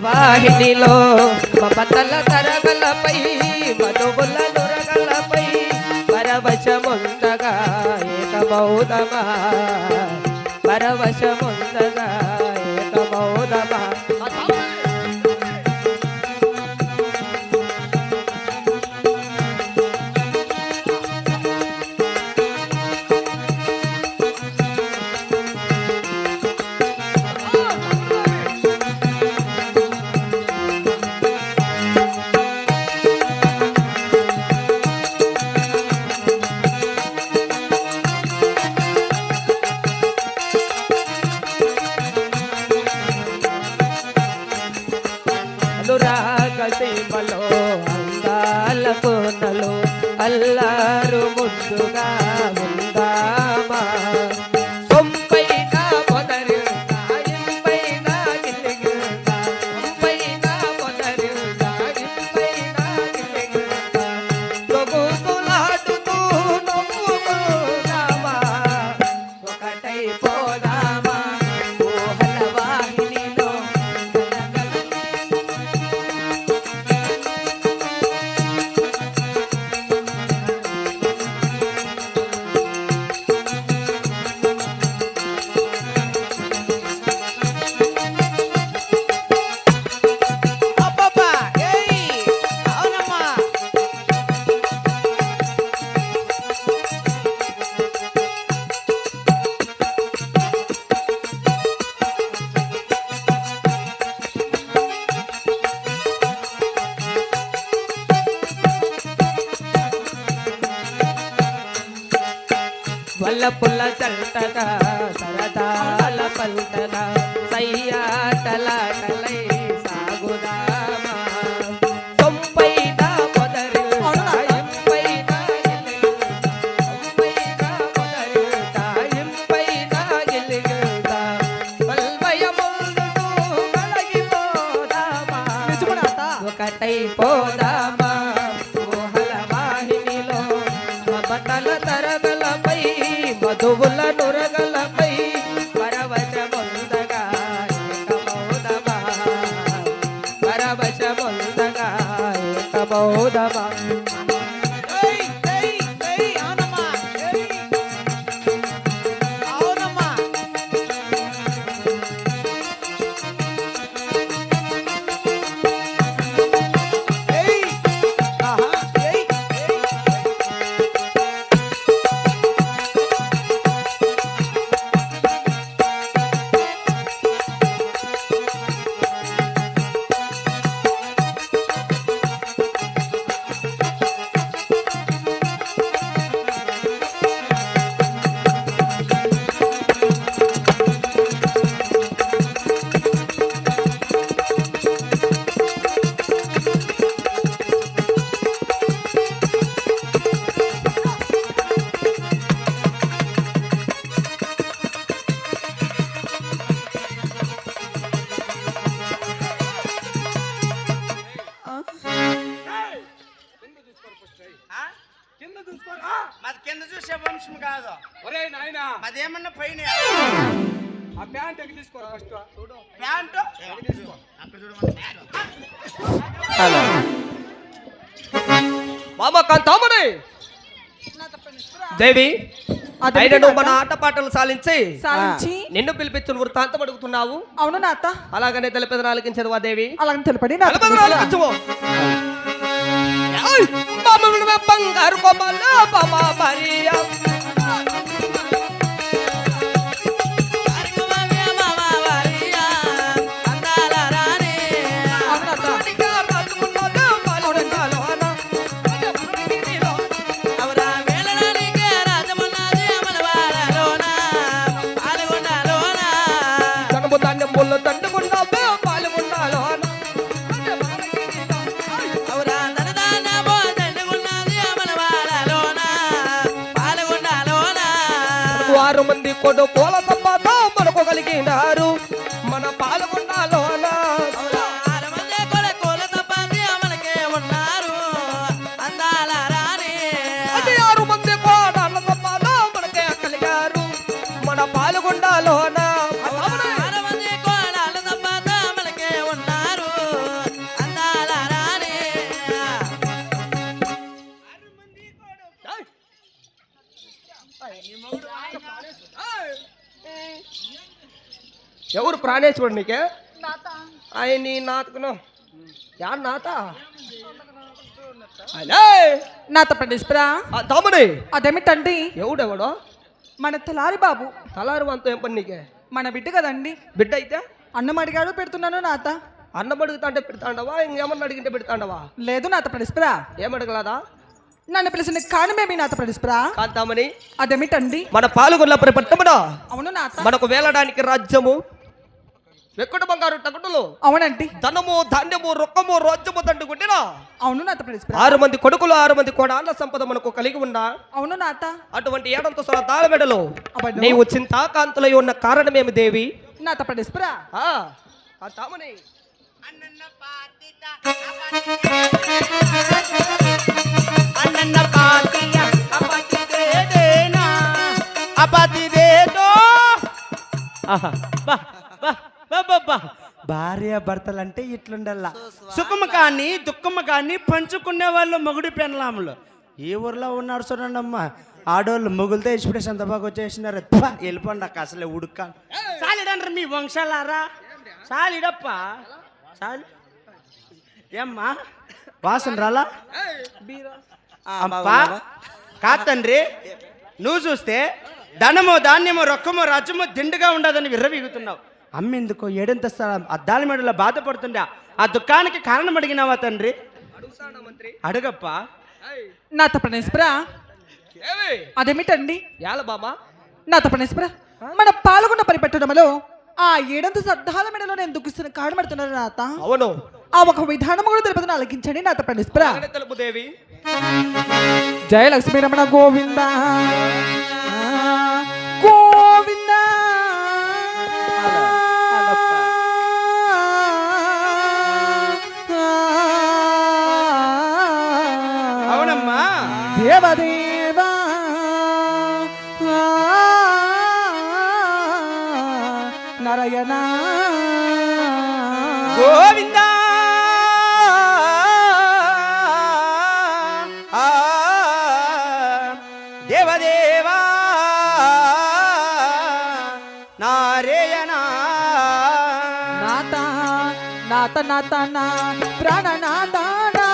వాహినిలో మమతల తరగలపై మనుగుల దొరగలపై పరవశముందగా ఏక ఏకమౌదమా పరవశముందగా పుల్ల చల్లటగా సరదా দাও দাবা దేవి ఆయన నువ్వు మన ఆటపాటలు సాధించి సాధించి నిన్ను పిలిపించిన వృత్తాంతం అడుగుతున్నావు. అవును నాత. అలాగనే తెలిపేది నాలుగించదు ఆ దేవి. అలాగని తెలిపడి బంగారు కొమ్మలు కొడు పూల తప్ప మనకు ఎవరు ప్రాణేశ్వరుడు నీకే? ఆయన నీ నాతకును. యా నాత? నాతో పండిస్ప్రా తమ్ముడి. అదేమిటండి ఎవడెవడో? మన తలారి బాబు తలారు వంతో ఏం పని నీకే? మన బిడ్డ కదండి. బిడ్డ అయితే అన్నం అడిగాడు పెడుతున్నాను నాత. అన్నం అడుగుతా అంటే పెడతాండవా? ఇంకేమన్నా అడిగింటే పెడతాండవా? లేదు నాత పండిస్ప్రా ఏమడగలదా నన్ను పిలిచిన కారణమేమి నాత పండిస్ప్రా కాంతామని అదేమిటండి మన పాల్గొన్న పట్టముడా అవును నాత. మనకు వేలడానికి రాజ్యము వెక్కడు బంగారు టకుటులు అవునండి. ధనము ధాన్యము రొక్కము రాజ్యము దండుకుంటేనా అవును నాత పండిస్ప్రా ఆరు మంది కొడుకులు ఆరు మంది కోడాళ్ళ సంపద మనకు కలిగి ఉన్నా అవును నాత అటువంటి ఏడంత సొర తాళమెడలో. నీవు చింతాకాంతులై ఉన్న కారణమేమి దేవి? నాత పండిస్ప్రా ఆ ఆ తామని. అన్నన్న పాతిత అన్నన్న పాతియ అపతిదేనా? అపతిదేదో ఆహా బా. భార్య భర్తలంటే ఇట్లుండల్లా. సుఖము కానీ దుఃఖము కానీ పంచుకునే వాళ్ళు మొగుడు పెనలాములు. ఈ ఊర్లో ఉన్నారు చూడండమ్మా ఆడోళ్ళు మొగులతో ఇచ్చిపెట్టేసి అంత బాగా వచ్చేసినారు వెళ్ళిపోండి అక్క అసలే ఉడుక్క సాలిడంటారు మీ వంశాలారా? సాలిడప్ప. సాలి ఏమ్మా? వాసన రాలా? అప్పా కా తండ్రి నువ్వు చూస్తే ధనము ధాన్యము రొక్కము రాజ్యము దిండుగా ఉండదని విర్రవీగుతున్నావు. అమ్మెందుకో? ఏడంత అద్దాల మెడలో బాధపడుతుండే? ఆ దుఃఖానికి కారణం అడిగినావా తండ్రి? అడగప్పా. నాత పండిస్ప్రా అదేమిటండి? యాల బాబా నాతో పనేశ్వరా మన పాల్గొన్న పరిపెట్టడంలో ఆ ఏడంత సద్దాల మెడలో నేను దుఃఖిస్తున్న కాడమడుతున్నారు నాత అవును. ఆ ఒక విధానం కూడా తెలుపదని అలకించండి నాతో పనేశ్వరా అలానే తెలుపు దేవి. జయ లక్ష్మీ రమణ గోవింద? నాత నాత నా ప్రాణ నాత నా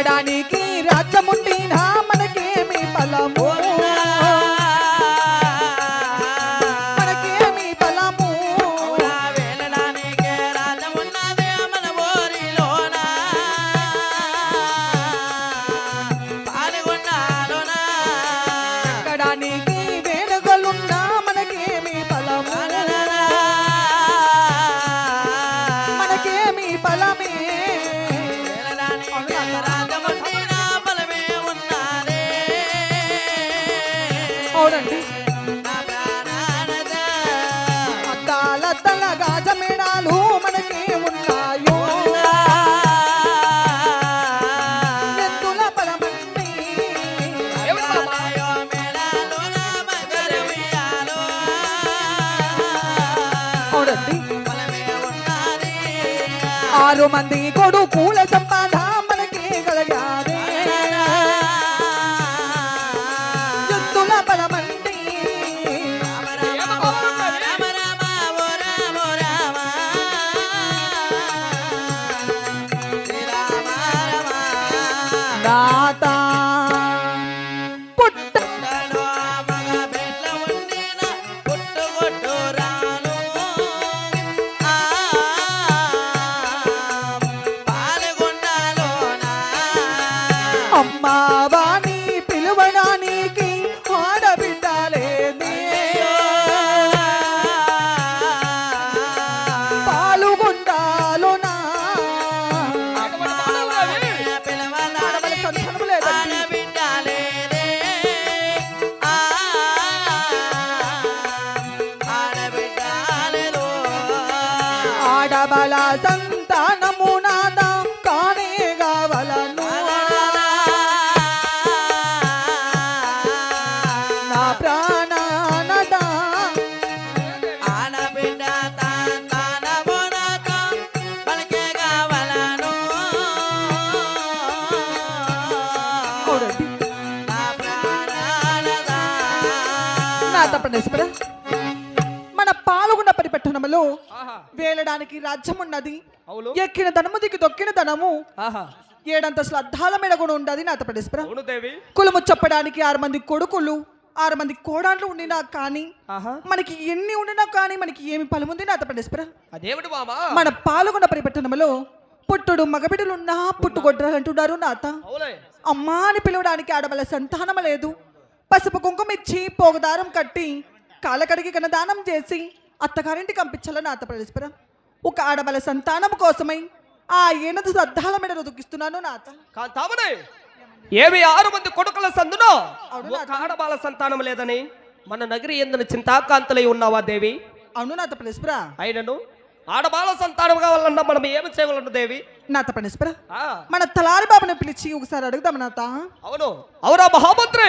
వేలడానికి రాజ్యముండినా మనకేమి ఫలము? ఆరు మంది కొడుకుల సంపాద. அம்மாவா నా తప్పనేశ్వర మన పాల్గొన్న పరిపెట్టణములో వేలడానికి రాజ్యం ఉన్నది ఎక్కిన ధనము దిక్కి దొక్కిన ధనము. ఏడంతస్తుల అద్దాల మీద కూడా ఉండదు నా తప్పనేశ్వర అవును దేవి. కులము చెప్పడానికి ఆరు మంది కొడుకులు ఆరు మంది కోడాండ్లు ఉండినా కానీ మనకి ఎన్ని ఉండినా కానీ మనకి ఏమి ఫలముంది నా తప్పనేశ్వర అదేమిటి మామా మన పాల్గొన్న పరిపెట్టణములో పుట్టుడు మగబిడ్డలున్నా పుట్టుగొడ్డలు అంటున్నారు నాత. అమ్మా అని పిలవడానికి ఆడవల సంతానం లేదు. పసుపు కుంకుమ ఇచ్చి పోగదారం కట్టి కాలకడికి కనదానం చేసి అత్తగారింటికి పంపించాలని నాత పరస్పర ఒక ఆడవల సంతానం కోసమై ఆ ఏనది శ్రద్ధాల మీద దుఃఖిస్తున్నాను నాత కాంతామని ఏమి ఆరు మంది కొడుకుల సందునో? అవును ఒక ఆడబాల సంతానం లేదని మన నగరి ఎందున చింతాకాంతలై ఉన్నావా దేవి? అవును నాత పరస్పర అయినను ఆడబాల సంతానం కావాలన్నా మనం ఏమి చేయగలను దేవి? నాత పరస్పర ఆ, మన తలారి బాబుని పిలిచి ఒకసారి అడుగుదాం నాత అవును. అవునా మహామంత్రి?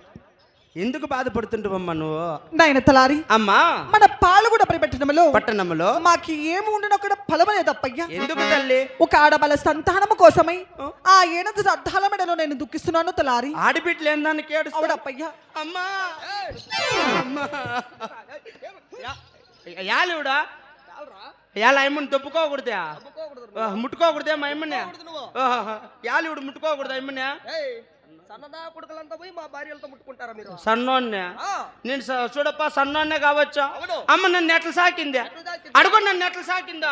ఎందుకు బాధపడుతుంటావమ్మా నువ్వు? నాయన తలారి అమ్మా! మన పాలగూడ పరిపెట్టడంలో పట్టణంలో మాకి ఏమి ఉండను అక్కడ ఫలమనే తప్పయ్యా ఎందుకు తల్లి? ఒక ఆడబల సంతానము కోసమై ఆ? ఏనది శ్రద్ధాల మెడలో నేను దుఃఖిస్తున్నాను తలారి. ఆడిబిడ్లు ఏందానికి ఏడుస్తావు? అవునప్పయ్యా. అమ్మా! అమ్మా! యాలివుడా యాల అమ్మని దొప్పుకోకూడదా ఆ, ముట్టుకోకూడదే మా అమ్మని యాలివుడు ముట్టుకోకూడదా అమ్మని సన్నదా కొడుకులంతా పోయి మా భార్యలతో ముట్టుకుంటారా మీరు? సన్నోన్నే? ఆ, నేను స- చూడప్ప సన్నోన్నే కావచ్చు? అవును. అమ్మ నన్ను ఎట్లా సాకిందా? అడుగు నన్ను ఎట్లా సాకిందా?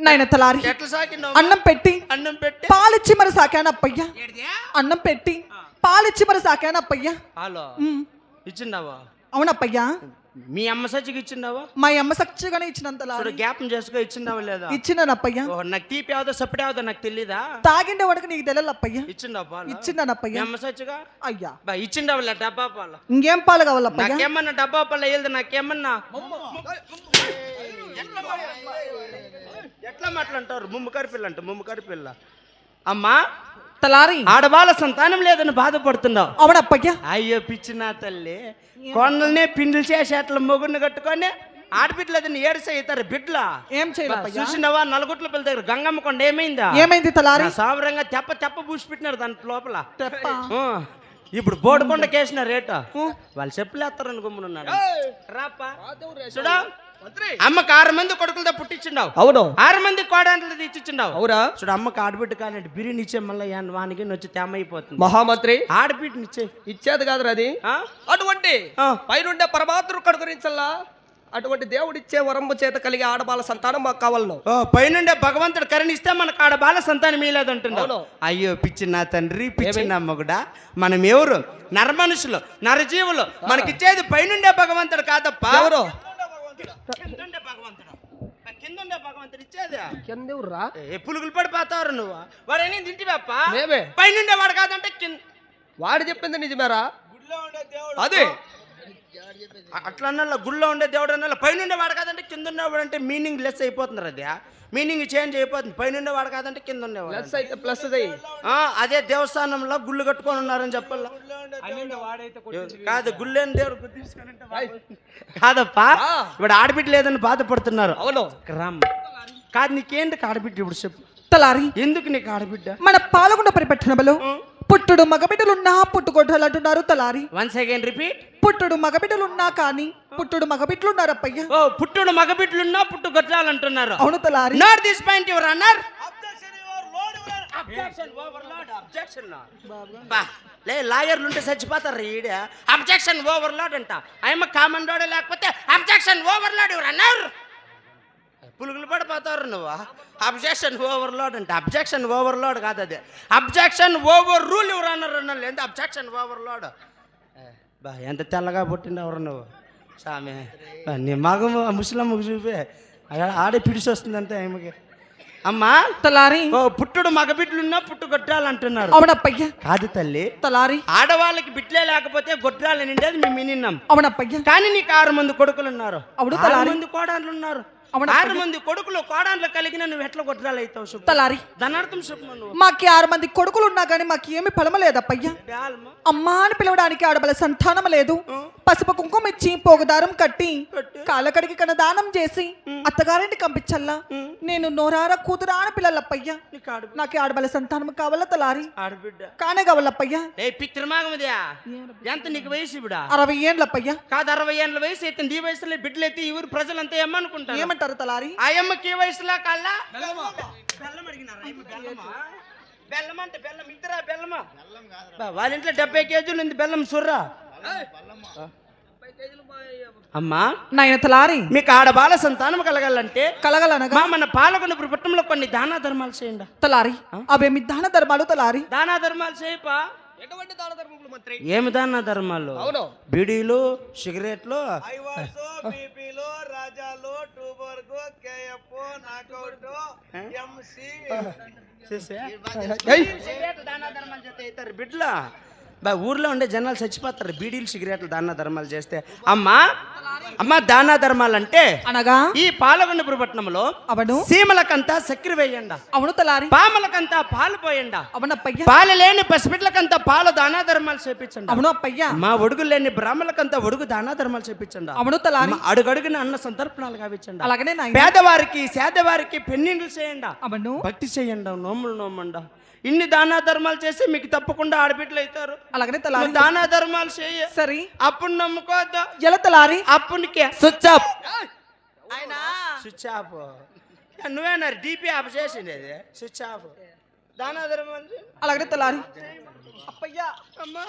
నాయన తలారి ఎట్లా సాకిందా అన్నం పెట్టి అన్నం పెట్టి. పాలిచ్చి మరి సాకాను అప్పయ్యా? ఏడిదే? అన్నం పెట్టి పాలిచ్చి మరి సాకాను అప్పయ్యా? హలో. ఉమ్, ఇచ్చిండావా అవునప్పయ్యా. మీ అమ్మ సచ్చికి ఇచ్చిండావా మా అమ్మ సచ్చిగానే ఇచ్చినంత చూడు జ్ఞాపం చేసుకో ఇచ్చిండావా లేదా అప్పయ్యా ఓహో, నాకు తీపి అవుదో సప్పటి అవుదో నాకు తెలీదా తాగిండే వాడికి నీకు తెలియదు అప్పయ్యా మీ అప్పయ్యా అమ్మ సచ్చిగా అయ్యా బా ఇచ్చిండవలే డబ్బా పాలు ఇంకేం పాలు కావాలి అప్పయ్యా నాకేమన్నా డబ్బా పాలు వెళ్దు నాకేమన్నా ఎట్లా మాట్లాంటారు ముమ్మకారి పిల్ల అంట ముమ్మకారి పిల్ల అమ్మా తలారి. ఆడవాళ్ళ సంతానం లేదని బాధపడుతున్నావు. అవునప్పయ్యా అయ్యో పిచ్చి నా తల్లి కొండలనే పిండిలు చేసి అట్లా మొగుడిని కట్టుకొని ఆడబిడ్డలేదని ఏడుసే ఇతరు బిడ్డల? ఏం చేయాలప్పయ్యా చూసినవా? నలుగుట్ల పిల్ల దగ్గర గంగమ్మ కొండ ఏమైందా? ఏమైంది తలారి? నా సామరంగా తెప్ప తెప్ప పూసి పెట్టినారు దాని లోపల. తెప్ప. ఇప్పుడు బోడుకొండ కేసిన రేటు వాళ్ళు చెప్పులేస్తారని గుమ్మునున్నాడు రాపా. చూడా. అమ్మకి ఆరు మంది కొడుకులతో పుట్టించిండావు. అవును. ఆరు మంది కోడాంట్లు తెచ్చిచ్చిండావు. అవురా చూడు అమ్మకి ఆడబిడ్డ కానీ బిర్యానీ ఇచ్చే మళ్ళీ వానికి వచ్చి తేమ అయిపోతుంది మహామంత్రి. ఆడబిడ్డని ఇచ్చే. ఇచ్చేది కాదురా అది. ఆ? అటువంటి ఆ. పైనుండే పరమాత్రుడు కడుగురించల్లా అటువంటి దేవుడిచ్చే వరంబు చేత కలిగే ఆడబాల సంతానం మాకు కావాలను. పైనుండే భగవంతుడు కరుణిస్తే మనకు ఆడ బాల సంతానం మీలేదంటున్నావు అవును. అయ్యో పిచ్చి నా తండ్రి పిచ్చి నా మొగుడా. మనం ఎవరు నరమనుషులు నరజీవులు. మనకిచ్చేది పైనుండే భగవంతుడు కాదప్ప. ఎవరు? కిందుండే భగవంతుడు? కిందుండే భగవంతుడు ఇచ్చేది. కిందెవర్రా? ఏ పులుగులు పడిపోతారు నువ్వు? వాడు ఏం తింటివప్ప మేమే పైనుండే వాడు కాదంటే కింద వాడు చెప్పింది నిజమేరా? అదే. అట్లా అన్న గుళ్ళో ఉండే దేవుడు అన్న పైనుండే వాడు కాదంటే కింద ఉండేవాడు అంటే మీనింగ్ లెస్ అయిపోతుంది అది. మీనింగ్ చేంజ్ అయిపోతుంది. పైనుండే వాడు కాదంటే కింద ఉండేవాడు ప్లస్ అయితే ప్లస్ అయ్యి ఆ, అదే దేవస్థానంలో గుళ్ళు కట్టుకొని ఉన్నారని చెప్పాల కాదు గుళ్ళేని దేవుడు. కాదప్పా. ఇప్పుడు ఆడబిడ్డ లేదని బాధపడుతున్నారు. అవును. రామ్ కాదు నీకేంటి ఆడబిడ్డ ఇప్పుడు చెప్పు. తలారి. ఎందుకు నీకు ఆడబిడ్డ? మన పాల్గొండ పరిపెట్టడంలో పుట్టుడు మగబిడ్డలున్నా పుట్టుగొడ్డలు అంటున్నారు తలారి. వన్స్ అగైన్ రిపీట్ పుట్టుడు మగబిడ్డలున్నా కానీ పుట్టుడు మగబిడ్డలున్నారు అప్పయ్య ఓ పుట్టుడు మగబిడ్డలున్నా పుట్టు అంటున్నారు అవును తలారి. Not this point your honour objection overload objection బా లే లాయర్లు ఉంటే చచ్చిపోతారు ఈడ. అబ్జెక్షన్ ఓవర్లోడ్ అంట. ఆయమ్మ కామన్ రోడ్ లేకపోతే అబ్జెక్షన్ ఓవర్లోడ్ యువర్ అన్నర్ పులుగులు పడిపోతారు నువ్వు. అబ్జెక్షన్ ఓవర్లోడ్ అంటే. అబ్జెక్షన్ ఓవర్లోడ్ కాదు అది అబ్జెక్షన్ ఓవర్ రూల్ ఎవరు అన్నారు అన్నారు ఎంత అబ్జెక్షన్ ఓవర్లోడ్ బా ఎంత తెల్లగా పుట్టిండు ఎవరు నువ్వు? సామె బా, నీ మగము ముసలమ్మకు చూపి. ఆడే పిడిసి వస్తుంది అంతే ఆమెకి అమ్మా తలారి. ఓ పుట్టుడు మగ బిడ్డలున్నా పుట్టు గొడ్రాలంటున్నారు అవునప్పయ్య. కాదు తల్లి తలారి. ఆడవాళ్ళకి బిడ్డలే లేకపోతే గొడ్రాలు నిండేది మేము వినిన్నాం అవునప్పయ్య. కానీ నీకు ఆరు మంది కొడుకులు ఉన్నారు అవును ఆరు. మంది కోడాన్లు ఉన్నారు ఆరు మంది కొడుకులు కోడాన్లు కలిగిన నువ్వు ఎట్లా గొడ్రాలు అవుతావు శుభ్ర తలారి. ధనార్థం శుభ్మ నువ్వు. మాకి ఆరు మంది కొడుకులు ఉన్నా కానీ మాకు ఏమి ఫలము లేదప్పయ్య. బ్యాల్మ. అమ్మా అని పిలవడానికి ఆడబల సంతానం లేదు. పసుపు కుంకుమ ఇచ్చి పోగుదారం కట్టి కాలకడికి కనదానం చేసి అత్తగారింటి పంపించల్లా. నేను నోరార కూతురా అని పిల్లలప్పయ్య. నీకు ఆడు నాకు ఆడబల సంతానం కావాలా తలారి? ఆడబిడ్డ. కానే కావాలప్పయ్య. ఏ పిత్రమాగమదియా ఎంత నీకు వయసు ఇవిడా అరవై ఏండ్లప్పయ్య. కాదు అరవై ఏళ్ళ వయసు అయితే ఈ వయసులో బిడ్డలు అయితే ఈ ఊరు ప్రజలంతా ఏమనుకుంటారు? ఏమంటారు తలారి? ఆ అమ్మకి ఏ వయసులో కల్లా బెల్లం అడిగినారా? అయ్యమ్మ బెల్లమా? బెల్లం అంటే బెల్లం. ఇంతరా బెల్లమా? బా, వాళ్ళ ఇంట్లో డెబ్బై కేజీలు ఉంది బెల్లం సుర్రా. అమ్మా. నాయన తలారి మీకు ఆడబాల సంతానం కలగాలంటే కలగలనగా? మన పాలకొండ పుట్టంలో కొన్ని దానా ధర్మాలు చేయండి. తలారి అవేమి దాన ధర్మాలు తలారి దానా ధర్మాలు చేయపా. ఎటువంటి దాన ధర్మములు మంత్రి? ఏమి దానా ధర్మాలు? అవును. బీడీలు సిగరెట్లు? బీపీలు రాజాలు టూబర్గు కేఎఫ్ నాకౌట్ ఎంసి. దానా ధర్మాలు చేస్తే అవుతారు బిడ్డల. బా ఊర్లో ఉండే జనాలు చచ్చిపోతారు. బీడీలు సిగరెట్లు దానా ధర్మాలు చేస్తే. అమ్మా అమ్మా దానా ధర్మాలు అంటే అనగా? ఈ పాలగొండపురి పట్టణంలో అవను. సీమలకంతా చక్కెర వేయండా. అవును తలారి. పామలకంతా పాలు పోయండా. అవునప్పయ్య పాలు లేని పసిబిడ్లకంతా పాలు దానా ధర్మాలు చేపించండి. అవును అప్పయ్య. మా ఒడుగు లేని బ్రాహ్మణులకంతా ఒడుగు దానా ధర్మాలు చేపించండి. అవును తలారి. అడుగడుగున అన్న సంతర్పణాలు కావించండి అలాగనే పేదవారికి సేదవారికి పెన్నిండ్లు చేయండి. అవను. భక్తి చేయండి నోములు నోమండ. ఇన్ని దానా ధర్మాలు చేసి మీకు తప్పకుండా ఆడబిడ్డలు అవుతారు. అలాగనే తలారి. దానా ధర్మాలు చేయ. సరి. అప్పుడు నమ్ముకోవద్దు ఎలా తలారి? అప్పుడికే స్విచ్ ఆఫ్. ఆయన స్విచ్ ఆఫ్. నువ్వేనా డిపి ఆఫ్ చేసింది అది. Switch off. దానా ధర్మాలు. అలాగనే తలారి. అప్పయ్య అమ్మా.